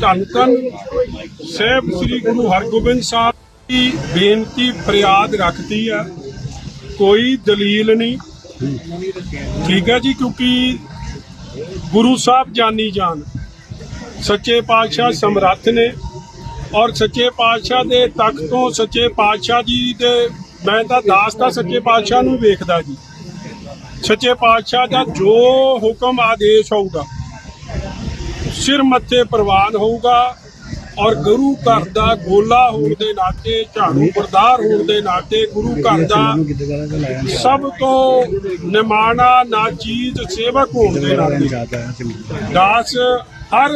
ਧੰਨ ਧੰਨ ਸਾਹਿਬ ਸ੍ਰੀ ਗੁਰੂ ਹਰਗੋਬਿੰਦ ਸਾਹਿਬ ਦੀ ਬੇਨਤੀ ਫਰਿਆਦ ਰੱਖਦੀ ਆ। ਕੋਈ ਦਲੀਲ ਨਹੀਂ। ਠੀਕ ਹੈ ਜੀ, ਕਿਉਂਕਿ ਗੁਰੂ ਸਾਹਿਬ ਜਾਨੀ ਜਾਨ। ਸੱਚੇ ਪਾਤਸ਼ਾਹ ਸਮਰੱਥ ਨੇ ਔਰ ਸੱਚੇ ਪਾਤਸ਼ਾਹ ਦੇ ਤਖਤ ਤੋਂ ਸੱਚੇ ਪਾਤਸ਼ਾਹ ਜੀ ਦੇ ਮੈਂ ਤਾਂ ਦਾਸ ਦਾ ਸੱਚੇ ਪਾਤਸ਼ਾਹ ਨੂੰ ਵੇਖਦਾ ਜੀ। ਸੱਚੇ ਪਾਤਸ਼ਾਹ ਦਾ ਜੋ ਹੁਕਮ ਆਦੇਸ਼ ਹੋਊਗਾ ਸਿਰ ਮੱਥੇ ਪ੍ਰਵਾਨ ਹੋਊਗਾ ਔਰ ਗੁਰੂ ਘਰ ਦਾ ਗੋਲਾ ਹੋਣ ਦੇ ਨਾਤੇ ਝਾੜੂ ਬਰਦਾਰ ਹੋਣ ਦੇ ਨਾਤੇ ਗੁਰੂ ਘਰ ਦਾ ਸਭ ਤੋਂ ਨਿਮਾਣਾ ਨਾਚੀਜ਼ ਸੇਵਕ ਹੋਣ ਦੇ ਨਾਤੇ। ਦਾਸ ਹਰ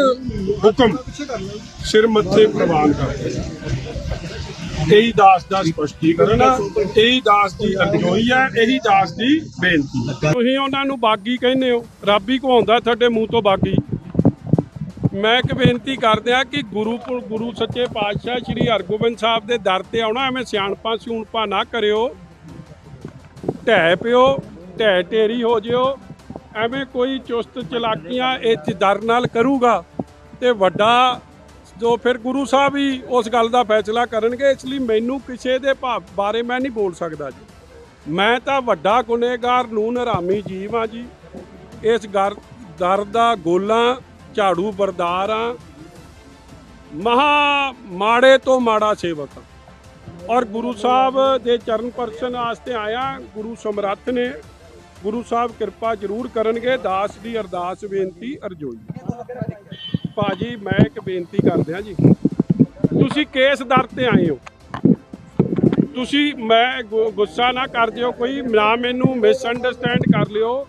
ਹੁਕਮ ਸਿਰ ਮੱਥੇ ਪ੍ਰਵਾਨ ਕਰਦੇ ਇਹੀ ਦਾਸ ਦਾ ਸਪਸ਼ਟੀਕਰਨ ਆ ਇਹੀ ਦਾਸ ਦੀ ਅਰਜ਼ੋਈ ਹੈ ਇਹੀ ਦਾਸ ਦੀ ਬੇਨਤੀ ਹੈ। ਤੁਸੀਂ ਉਹਨਾਂ ਨੂੰ ਬਾਗੀ ਕਹਿੰਦੇ ਹੋ ਰੱਬੀ ਕਹਾਉਂਦਾ ਤੁਹਾਡੇ ਮੂੰਹ ਤੋਂ ਬਾਗੀ। ਮੈਂ ਇੱਕ ਬੇਨਤੀ ਕਰਦਿਆਂ ਕਿ ਗੁਰੂ ਪੁਰ- ਗੁਰੂ ਸੱਚੇ ਪਾਤਸ਼ਾਹ ਸ੍ਰੀ ਹਰਗੋਬਿੰਦ ਸਾਹਿਬ ਦੇ ਦਰ ਤੇ ਆਉਣਾ, ਐਵੇਂ ਸਿਆਣਪਾਂ ਸਿਊਣਪਾਂ ਨਾ ਕਰਿਓ। ਢਹਿ ਪਿਓ, ਢਹਿ ਢੇਰੀ ਹੋ ਜਿਓ। ਐਵੇਂ ਕੋਈ ਚੁਸਤ ਚਲਾਕੀਆਂ ਇਸ ਦਰ ਨਾਲ ਕਰੂਗਾ ਤੇ ਵੱਡਾ ਜੋ ਫਿਰ ਗੁਰੂ ਸਾਹਿਬ ਹੀ ਉਸ ਗੱਲ ਦਾ ਫੈਸਲਾ ਕਰਨਗੇ, ਇਸ ਲਈ ਮੈਨੂੰ ਕਿਸੇ ਦੇ ਭਾਵ ਬਾਰੇ ਮੈਂ ਨਹੀਂ ਬੋਲ ਸਕਦਾ ਜੀ। ਮੈਂ ਤਾਂ ਵੱਡਾ ਗੁਨੇਗਾਰ ਨੂੰ ਨਰਾਮੀ ਜੀਵ ਆ ਜੀ। ਇਸ ਗਰ ਦਰ ਦਾ ਗੋਲਾਂ ਝਾੜੂ ਬਰਦਾਰ ਆ। ਮਹਾ ਮਾੜੇ ਤੋਂ ਮਾੜਾ ਸੇਵਕ ਆ। ਔਰ ਗੁਰੂ ਸਾਹਿਬ ਦੇ ਚਰਨ ਪਰਸ਼ਨ ਵਾਸਤੇ ਆਇਆ ਗੁਰੂ ਸਮਰੱਥ ਨੇ। ਗੁਰੂ ਸਾਹਿਬ ਕਿਰਪਾ ਜ਼ਰੂਰ ਕਰਨਗੇ, ਦਾਸ ਦੀ ਅਰਦਾਸ ਬੇਨਤੀ ਅਰਜ਼ੋਈ। ਭਾਜੀ, ਮੈਂ ਇੱਕ ਬੇਨਤੀ ਕਰਦਿਆਂ ਜੀ। ਤੁਸੀਂ ਕੇਸ ਦਰ ਤੇ ਆਏ ਹੋ। ਤੁਸੀਂ ਮੈਂ ਗੁ- ਗੁੱਸਾ ਨਾ ਕਰ ਦਿਓ ਕੋਈ, ਨਾ ਮੈਨੂੰ ਮਿਸ ਅੰਡਰਸਟੈਂਡ ਕਰ ਲਿਓ।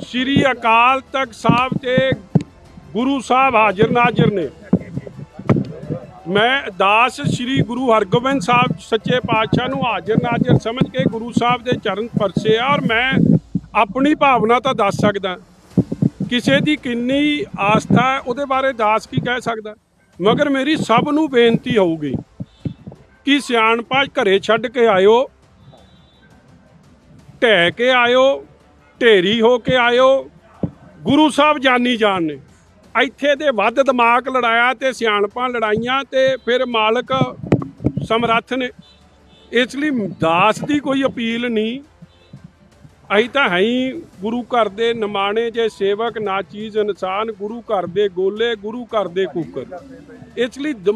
ਸ੍ਰੀ ਅਕਾਲ ਤਖਤ ਸਾਹਿਬ ਤੇ ਗੁਰੂ ਸਾਹਿਬ ਹਾਜ਼ਰ ਨਾਜ਼ਰ ਨੇ। ਮੈਂ ਦਾਸ ਸ੍ਰੀ ਗੁਰੂ ਹਰਗੋਬਿੰਦ ਸਾਹਿਬ ਸੱਚੇ ਪਾਤਸ਼ਾਹ ਨੂੰ ਹਾਜ਼ਰ ਨਾਜ਼ਰ ਸਮਝ ਕੇ ਗੁਰੂ ਸਾਹਿਬ ਦੇ ਚਰਨ ਪਰਸੇ ਆ ਔਰ ਮੈਂ ਆਪਣੀ ਭਾਵਨਾ ਤਾਂ ਦੱਸ ਸਕਦਾ। ਕਿਸੇ ਦੀ ਕਿੰਨੀ ਆਸਥਾ ਹੈ, ਉਹਦੇ ਬਾਰੇ ਦਾਸ ਕੀ ਕਹਿ ਸਕਦਾ? ਮਗਰ ਮੇਰੀ ਸਭ ਨੂੰ ਬੇਨਤੀ ਹੋਊਗੀ ਕਿ ਸਿਆਣਪਾ ਘਰੇ ਛੱਡ ਕੇ ਆਇਓ, ਢਹਿ ਕੇ ਆਇਓ, ਢੇਰੀ ਹੋ ਕੇ ਆਇਓ। ਗੁਰੂ ਸਾਹਿਬ ਜਾਨੀ ਜਾਨ ਨੇ। ਇੱਥੇ ਦੇ ਵੱਧ ਦਿਮਾਗ ਲੜਾਇਆ ਤੇ ਸਿਆਣਪਾਂ ਲੜਾਈਆਂ ਤੇ ਫਿਰ ਮਾਲਕ ਸਮਰੱਥ ਨੇ। ਇਸ ਲਈ ਦਾਸ ਦੀ ਕੋਈ ਅਪੀਲ ਨਹੀਂ। ਅਸੀਂ ਤਾਂ ਹੈ ਹੀ ਗੁਰੂ ਘਰ ਦੇ ਨਿਮਾਣੇ ਜੇ ਸੇਵਕ ਨਾ ਚੀਜ਼ ਇਨਸਾਨ, ਗੁਰੂ ਘਰ ਦੇ ਗੋਲੇ, ਗੁਰੂ ਘਰ ਦੇ ਕੂਕਰ। ਇਸ ਲਈ ਦ-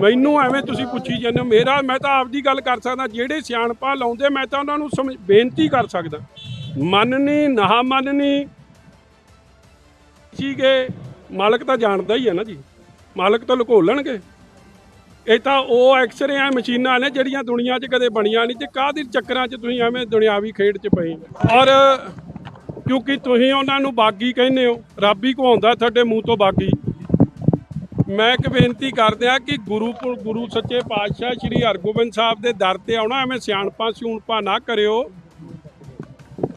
ਮੈਨੂੰ ਐਵੇਂ ਤੁਸੀਂ ਪੁੱਛੀ ਜਾਂਦੇ ਹੋ, ਮੇਰਾ, ਮੈਂ ਤਾਂ ਆਪਦੀ ਗੱਲ ਕਰ ਸਕਦਾ, ਜਿਹੜੇ ਸਿਆਣਪਾ ਲਾਉਂਦੇ, ਮੈਂ ਤਾਂ ਉਹਨਾਂ ਨੂੰ ਸਮਝ- ਬੇਨਤੀ ਕਰ ਸਕਦਾ। ਮੰਨਣੀ ਨਾ ਮੰਨਣੀ, ਸੀਗੇ ਮਾਲਕ ਤਾਂ ਜਾਣਦਾ ਹੀ ਹੈ ਨਾ ਜੀ। ਮਾਲਕ ਤਾਂ ਲੁਕੋ ਲੈਣਗੇ। ਇਹ ਤਾਂ ਉਹ ਐਕਸਰੇ ਆ ਮਸ਼ੀਨਾਂ ਨੇ ਜਿਹੜੀਆਂ ਦੁਨੀਆ 'ਚ ਕਦੇ ਬਣੀਆਂ ਨਹੀਂ ਤੇ ਕਾਹਦੇ ਚੱਕਰਾਂ 'ਚ ਤੁਸੀਂ ਐਵੇਂ ਦੁਨਿਆਵੀ ਖੇਡ 'ਚ ਪਏ ਔਰ ਕਿਉਂਕਿ ਤੁਸੀਂ ਉਹਨਾਂ ਨੂੰ ਬਾਗੀ ਕਹਿੰਦੇ ਹੋ, ਰੱਬ ਹੀ ਕਹਾਉਂਦਾ ਤੁਹਾਡੇ ਮੂੰਹ ਤੋਂ ਬਾਗੀ। ਮੈਂ ਇੱਕ ਬੇਨਤੀ ਕਰਦਿਆਂ ਕਿ ਗੁਰੂ ਪੁਰ- ਗੁਰੂ ਸੱਚੇ ਪਾਤਸ਼ਾਹ ਸ੍ਰੀ ਹਰਗੋਬਿੰਦ ਸਾਹਿਬ ਦੇ ਦਰ ਤੇ ਆਉਣਾ, ਐਵੇਂ ਸਿਆਣਪਾਂ ਸਿਊਣਪਾਂ ਨਾ ਕਰਿਓ।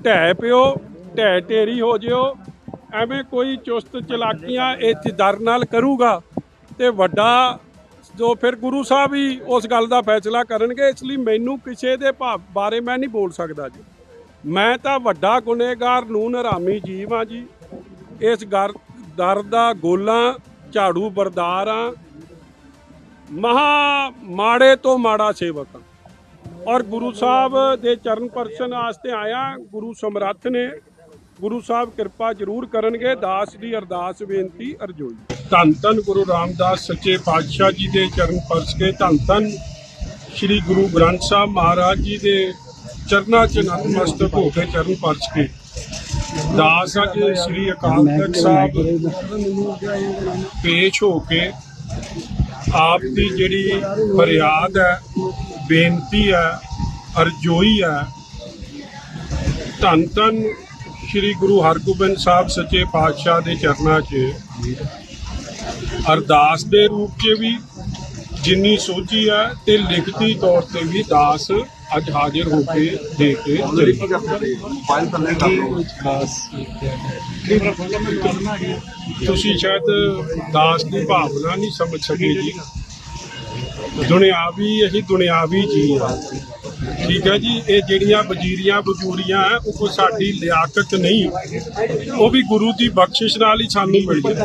ਢਹਿ ਪਿਓ, ਢਹਿ ਢੇਰੀ ਹੋ ਜਿਓ। ਐਵੇਂ ਕੋਈ ਚੁਸਤ ਚਲਾਕੀਆਂ ਇਸ ਦਰ ਨਾਲ ਕਰੂਗਾ ਤੇ ਵੱਡਾ ਜੋ ਫਿਰ ਗੁਰੂ ਸਾਹਿਬ ਹੀ ਉਸ ਗੱਲ ਦਾ ਫੈਸਲਾ ਕਰਨਗੇ, ਇਸ ਲਈ ਮੈਨੂੰ ਕਿਸੇ ਦੇ ਭਾਵ ਬਾਰੇ ਮੈਂ ਨਹੀਂ ਬੋਲ ਸਕਦਾ ਜੀ। ਮੈਂ ਤਾਂ ਵੱਡਾ ਗੁਨੇਗਾਰ ਨੂੰ ਨਰਾਮੀ ਜੀਵ ਆ ਜੀ। ਇਸ ਗਰ, ਦਰ ਦਾ ਗੋਲਾ ਝਾੜੂ ਬਰਦਾਰ ਆ ਮਹਾ ਮਾੜੇ ਤੋਂ ਮਾੜਾ ਸੇਵਕ ਆ ਔਰ ਗੁਰੂ ਸਾਹਿਬ ਦੇ ਚਰਨ ਪਰਸ਼ਨ ਵਾਸਤੇ ਆਇਆ, ਗੁਰੂ ਸਮਰੱਥ ਨੇ ਗੁਰੂ ਸਾਹਿਬ ਕਿਰਪਾ ਜ਼ਰੂਰ ਕਰਨਗੇ। ਦਾਸ ਦੀ ਅਰਦਾਸ ਬੇਨਤੀ ਅਰਜ਼ੋਈ। ਧੰਨ ਧੰਨ ਗੁਰੂ ਰਾਮਦਾਸ ਸੱਚੇ ਪਾਤਸ਼ਾਹ ਜੀ ਦੇ ਚਰਨ ਪਰਸ ਕੇ ਧੰਨ ਧੰਨ ਸ੍ਰੀ ਗੁਰੂ ਗ੍ਰੰਥ ਸਾਹਿਬ ਮਹਾਰਾਜ ਜੀ ਦੇ ਚਰਨਾਂ 'ਚ ਨਤਮਸਤਕ ਹੋ ਕੇ ਚਰਨ ਪਰਸ ਕੇ। ਦਾਸ ਅੱਜ ਸ੍ਰੀ ਅਕਾਲ ਤਖਤ ਸਾਹਿਬ ਪੇਸ਼ ਹੋ ਕੇ ਆਪ ਦੀ ਜਿਹੜੀ ਫਰਿਆਦ ਹੈ, ਬੇਨਤੀ ਹੈ, ਅਰਜ਼ੋਈ ਹੈ। ਧੰਨ ਧੰਨ ਸ੍ਰੀ ਗੁਰੂ ਹਰਗੋਬਿੰਦ ਸਾਹਿਬ ਸੱਚੇ ਪਾਤਸ਼ਾਹ ਦੇ ਚਰਨਾਂ 'ਚ ਅਰਦਾਸ ਦੇ ਰੂਪ 'ਚ ਵੀ ਜਿੰਨੀ ਸੋਚੀ ਹੈ ਤੇ ਲਿਖਤੀ ਤੌਰ ਤੇ ਵੀ ਦਾਸ ਅੱਜ ਹਾਜ਼ਰ ਹੋ ਕੇ ਦੇ ਕੇ ਫਾਈਲ ਥੱਲੇ ਕਰ ਲਓ ਤੁਸੀਂ ਸ਼ਾਇਦ ਦਾਸ ਦੀ ਭਾਵਨਾ ਨਹੀਂ ਸਮਝ ਸਕੇ ਜੀ। ਦੁਨਿਆਵੀ, ਅਸੀਂ ਦੁਨਿਆਵੀ ਜੀ ਆ ਠੀਕ ਹੈ ਜੀ, ਇਹ ਜਿਹੜੀਆਂ ਵਜ਼ੀਰੀਆਂ ਬਜੂਰੀਆਂ ਹੈ, ਉਹ ਕੋਈ ਸਾਡੀ ਲਿਆਕਤ ਨਹੀਂ। ਉਹ ਵੀ ਗੁਰੂ ਦੀ ਬਖਸ਼ਿਸ਼ ਨਾਲ ਹੀ ਸਾਨੂੰ ਮਿਲੀ ਹੈ।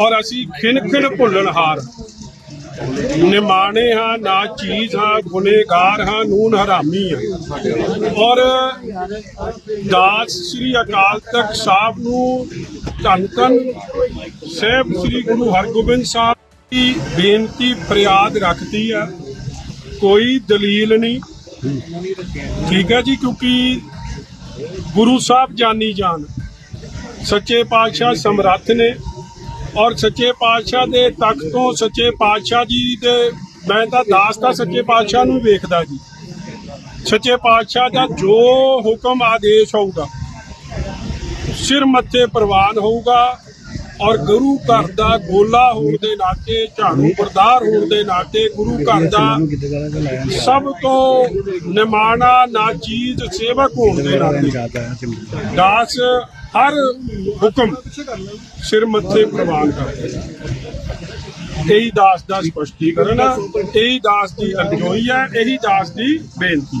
ਔਰ ਅਸੀਂ ਖਿਨ ਖਿਨ ਭੁੱਲਣਹਾਰ ਨਿਮਾਣੇ ਹਾਂ, ਨਾ ਚੀਜ਼ ਹਾਂ, ਗੁਨੇਗਾਰ ਹਾਂ, ਨੂਨ ਹਰਾਮੀ ਹਾਂ। ਔਰ ਦਾਸ ਸ੍ਰੀ ਅਕਾਲ ਤਖਤ ਸਾਹਿਬ ਨੂੰ ਧੰਨ ਧੰਨ ਸਾਹਿਬ ਸ੍ਰੀ ਗੁਰੂ ਹਰਗੋਬਿੰਦ ਸਾਹਿਬ ਦੀ ਬੇਨਤੀ, ਫਰਿਆਦ ਰੱਖਦੀ ਆ ਕੋਈ ਦਲੀਲ ਨਹੀਂ। ਠੀਕ ਹੈ ਜੀ, ਕਿਉਂਕਿ ਗੁਰੂ ਸਾਹਿਬ ਜਾਨੀ ਜਾਨ। ਸੱਚੇ ਪਾਤਸ਼ਾਹ ਸਮਰੱਥ ਨੇ ਔਰ ਸੱਚੇ ਪਾਤਸ਼ਾਹ ਦੇ ਤਖਤ ਤੋਂ ਸੱਚੇ ਪਾਤਸ਼ਾਹ ਜੀ ਦੇ, ਮੈਂ ਤਾਂ ਦਾਸ ਤਾਂ ਸੱਚੇ ਪਾਤਸ਼ਾਹ ਨੂੰ ਵੇਖਦਾ ਜੀ। ਸੱਚੇ ਪਾਤਸ਼ਾਹ ਦਾ ਜੋ ਹੁਕਮ ਆਦੇਸ਼ ਹੋਊਗਾ, ਸਿਰ ਮੱਥੇ ਪ੍ਰਵਾਨ ਹੋਊਗਾ ਔਰ ਗੁਰੂ ਘਰ ਦਾ ਗੋਲਾ ਹੋਣ ਦੇ ਨਾਤੇ, ਝਾੜੂ ਬਰਦਾਰ ਹੋਣ ਦੇ ਨਾਤੇ ਗੁਰੂ ਘਰ ਦਾ ਸਭ ਤੋਂ ਨਿਮਾਣਾ ਨਾ ਸੇਵਕ ਹੋਣ ਦੇ ਨਾਤੇ। ਦਾਸ ਹਰ ਹੁਕਮ ਸਿਰ ਮੱਥੇ ਪ੍ਰਵਾਨ ਕਰਦੇ ਇਹੀ ਦਾਸ ਦਾ ਸਪਸ਼ਟੀਕਰਨ ਆ, ਇਹੀ ਦਾਸ ਦੀ ਅਰਜ਼ੋਈ ਹੈ ਇਹੀ ਦਾਸ ਦੀ ਬੇਨਤੀ